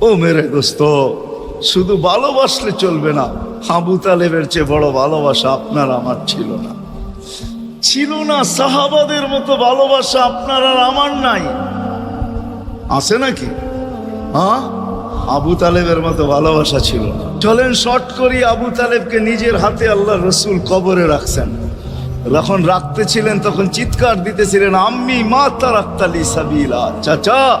ও মেরে দোস্ত, শুধু ভালোবাসলে চলবে না হাবু তালেবের চেয়ে বড় ভালোবাসা আপনার আমার ছিল না। ছিল না সাহাবাদের মতো ভালোবাসা আপনার আর আমার নাই। আছে নাকি? হ্যাঁ? আবু তালেবের মতো ভালোবাসা ছিল চলেন শর্ট করি, আবু তালেবকে নিজের হাতে আল্লাহ রসুল কবরে রাখছেন। যখন রাখতে ছিলেন তখন চিৎকার দিতেছিলেন, আম্মি মা সাবিলা। চাচা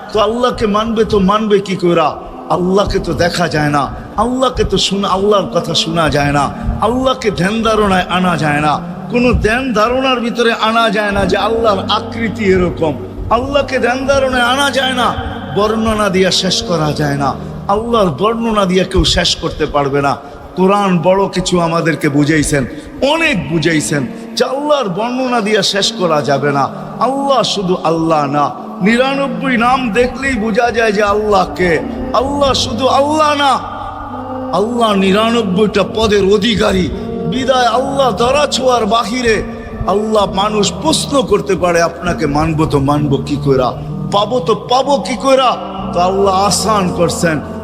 তো আল্লাহকে মানবে তো মানবে কি করে আল্লাহকে তো দেখা যায় না। আল্লাহকে তো শোনা আল্লাহর কথা শোনা যায় না। আল্লাহকে ধ্যান ধারণায় আনা যায় না। কোনো ধ্যান ধারণার ভিতরে আনা যায় না যে আল্লাহর আকৃতি এরকম। আল্লাহকে ধ্যান ধারণায় আনা যায় না। বর্ণনা দিয়া শেষ করা যায় না। আল্লাহর বর্ণনা দিয়ে কেউ শেষ করতে পারবে না। কোরআন বড় কিছু আমাদেরকে বুঝাইছেন, অনেক বুঝাইছেন। যে আল্লাহর বর্ণনা দিয়ে শেষ করা যাবে না। আল্লাহ শুধু আল্লাহ না। নিরানব্বই নাম দেখলেই বোঝা যায় যে আল্লাহকে আল্লাহ শুধু আল্লাহ না। আল্লাহ নিরানব্বইটা পদের অধিকারী। বিদায় আল্লাহ ধরা ছোঁয়ার বাহিরে। আল্লাহ মানুষ প্রশ্ন করতে পারে, আপনাকে মানবো তো মানবো কি করা পাবো তো পাবো কি করা তো আল্লাহ আসান করছেন।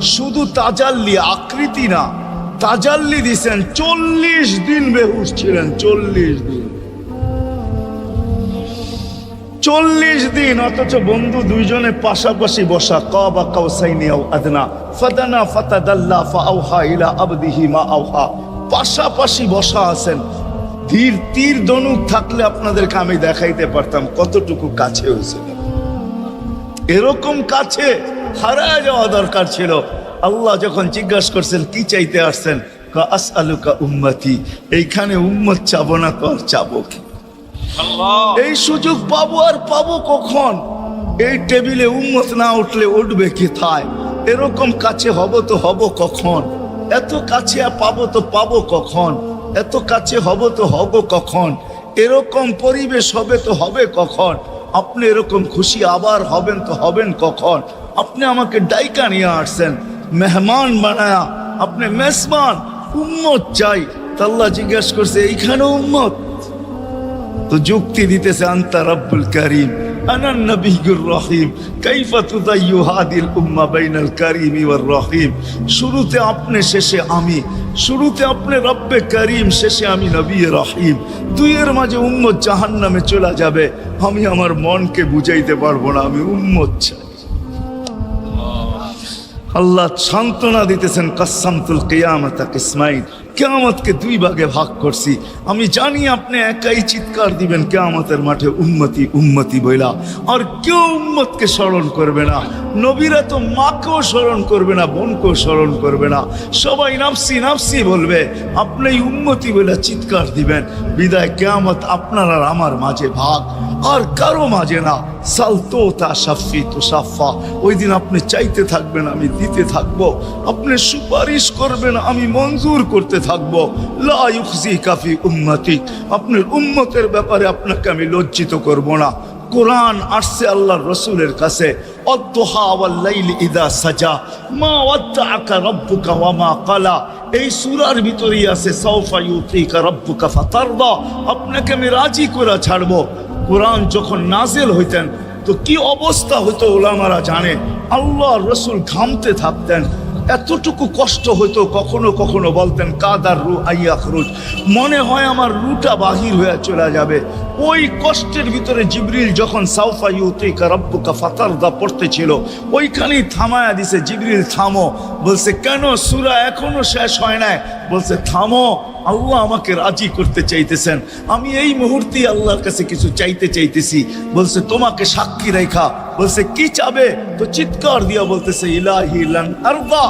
শুধু তাজাল্লি, আকৃতি না। তাজাল্লি দিছেন, চল্লিশ দিন বেহুশ ছিলেন, চল্লিশ দিন। চল্লিশ দিন, অথচ বন্ধু দুইজনে পাশাপাশি বসা, কাবা কাউসাইনি আদনা, ফাদানা ফাতাদাল্লা ফাআউহা ইলা আবদিহি মা আউহা পাশাপাশি বসা আছেন। ধীর তীর দনুক থাকলে আপনাদেরকে আমি দেখাইতে পারতাম কতটুকু কাছে হয়েছিল এরকম কাছে হারায় যাওয়া দরকার ছিল। আল্লাহ যখন জিজ্ঞাসা করছেন কি চাইতে আসছেন? আস আলুকা উম্মতি এইখানে উম্মত চাবো না তো আর চাবো কি? এই সুযোগ পাবো আর পাবো কখন? এই টেবিলে উন্মত না উঠলে উঠবে কি থায়? এরকম কাছে হব তো হব কখন? এত কাছে আর পাবো তো পাবো কখন? এত কাছে হব তো হব কখন? এরকম পরিবেশ হবে তো হবে কখন? আপনি এরকম খুশি আবার হবেন তো হবেন কখন? আপনি আমাকে ডাইকা নিয়ে আসছেন, মেহমান বানায়া, আপনি মেসমান উম্মত চাই। তাল্লা জিজ্ঞেস করছে, এইখানে উম্মত? তো যুক্তি দিতেছে, আন্তা রব্বুল করিম উম্মা করিম রহিম। শুরুতে আপনি, শেষে আমি। শুরুতে আপনি, রব্বে করিম, শেষে আমি রহিম। মাঝে জাহান্নামে চলে যাবে। আমি আমার মনকে বুঝাইতে পারব না, আমি উম্মত চাই। আল্লাহ সান্ত্বনা দিতেছেন কাসামতুল কেয়ামতা কিসমাইল কেয়ামতকে দুই ভাগে ভাগ করছি। আমি জানি আপনি একাই চিৎকার দিবেন, কেয়ামতের মাঠে উন্মতি উন্মতি বইলা। আর কেউ উম্মতকে স্মরণ করবে না। নবীরা তো মাকেও স্মরণ করবে না, বোনকেও স্মরণ করবে না। সবাই নাফসি নাফসি বলবে, আপনি উন্মতি বইলা চিৎকার দিবেন। বিদায় কেয়ামত আপনার আর আমার মাঝে ভাগ। আর কারও মাঝে না। সালতো তা সাফি তো সাফা। ওই দিন আপনি চাইতে থাকবেন, আমি দিতে থাকব। আপনি সুপারিশ করবেন, আমি মঞ্জুর করতে থাকব। লা ইউখজি কাফি উম্মতি। আপনার উম্মতের ব্যাপারে আপনাকে আমি লজ্জিত করব না। কোরআন আসছে আল্লাহর রসুলের কাছে। সাজা। মা রাব্বুকা ওয়া মা কালা এই সূরার ভিতরেই আছে, সাউফা ইউতিকা রাব্বুকা ফাতারদা। আপনাকে আমি রাজি করে ছাড়বো। কোরআন যখন নাজেল হইতেন, তো কি অবস্থা হতো ওলামারা জানে। আল্লাহ রসুল ঘামতে থাকতেন। এতটুকু কষ্ট হইতো কখনো কখনো বলতেন, কাদার রু আইয়া খরুজ। মনে হয় আমার রুটা বাহির হয়ে চলে যাবে। ওই কষ্টের ভিতরে জিবরিল যখন সাউফা ইউতিকা রব্বুকা ফাতারদা পড়তেছিল, ওইখানেই থামায়া দিছে, জিবরিল, থামো। বলছে, কেন? সুরা এখনও শেষ হয় নাই। বলছে, থামো, আল্লাহ আমাকে রাজি করতে চাইতেছেন। আমি এই মুহূর্তে আল্লাহর কাছে কিছু চাইতে চাইতেছি। বলছে, তোমাকে সাক্ষী রেখা। বলছে, কি চাবে? তো চিৎকার দিয়া বলতেছে, ইলাহি লান আরদা,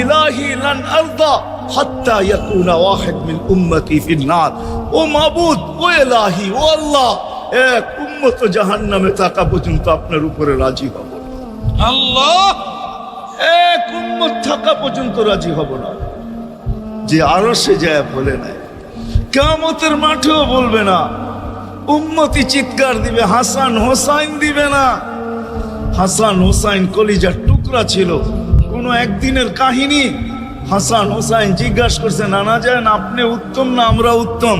ইলাহি লান আরদা। হাত্তা ইয়াকুনা ওয়াহিদ মিন উম্মতি ফিন নার ও মাবুদ, ও ইলাহি ও আল্লাহ, এক উম্মত জাহান্নামে থাকা পর্যন্ত আপনার উপরে রাজি হব না। আল্লাহ, এক উম্মত থাকা পর্যন্ত রাজি হব না। যে আরও সে যায় বলে নাই। কামতের মাঠেও বলবে না। উম্মতি চিৎকার দিবে, হাসান হোসাইন দিবে না। হাসান হোসাইন কলিজার টুকরা ছিল। কোনো একদিনের কাহিনী হাসান হোসাইন জিজ্ঞাসা করছে, নানা যান আপনি উত্তম না আমরা উত্তম?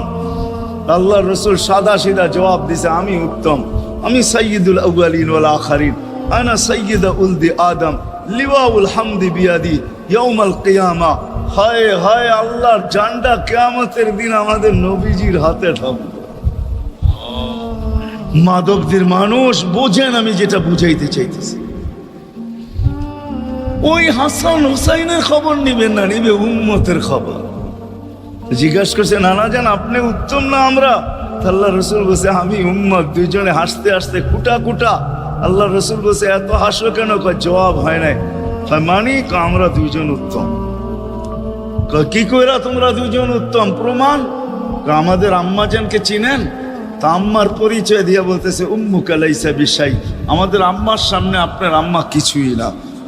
আল্লাহ রসুল সাদা সিধা জবাব দিছে, আমি উত্তম। আমি সৈয়দুল আউয়ালিন ওয়াল আখারিন। আনা সৈয়দা উলদি আদম। লিওয়াউল হামদি বিয়াদি ইয়ৌমাল কিয়ামা। হায় হায়, আল্লাহর জান্ডা কেয়ামতের দিন আমাদের নবীজির হাতে থাকবে। মাদকদের মানুষ বোঝেন আমি যেটা বুঝাইতে চাইতেছি। ওই হাসান হুসাইনের খবর নিবেন না, নিবে উম্মতের খবর। জিজ্ঞাসা করছে, নানা যান আপনি উত্তম না আমরা? আল্লাহ রসুল বসে আমি উম্মত, দুইজনে হাসতে হাসতে কুটা কুটা। আল্লাহ রসুল বসে এত হাসো কেন? জবাব হয় নাই। মানি আমরা দুইজন উত্তম। কি কইরা তোমরা দুইজন উত্তম? প্রমাণ? আমাদের আম্মাজানকে চিনেন? তা আম্মার পরিচয় দিয়ে বলতেছে উম্মু কালাইসা বিশাই। আমাদের আম্মার সামনে আপনার আম্মা কিছুই না।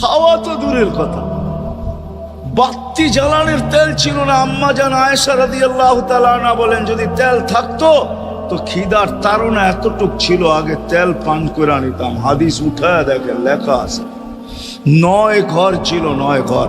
খাওয়া তো দূরের কথা। বাত্তি জ্বালানের তেল ছিল না। আম্মা জান আয়েশা রাদিয়াল্লাহু আল্লাহ না বলেন, যদি তেল থাকতো, তো খিদার তারা এতটুক ছিল, আগে তেল পান করে নিতাম। হাদিস উঠায় দেখেন, লেখা আছে। নয় ঘর ছিল, নয় ঘর।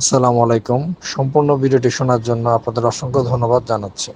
আসসালামু আলাইকুম। সম্পূর্ণ ভিডিওটি শোনার জন্য আপনাদের অসংখ্য ধন্যবাদ জানাচ্ছি।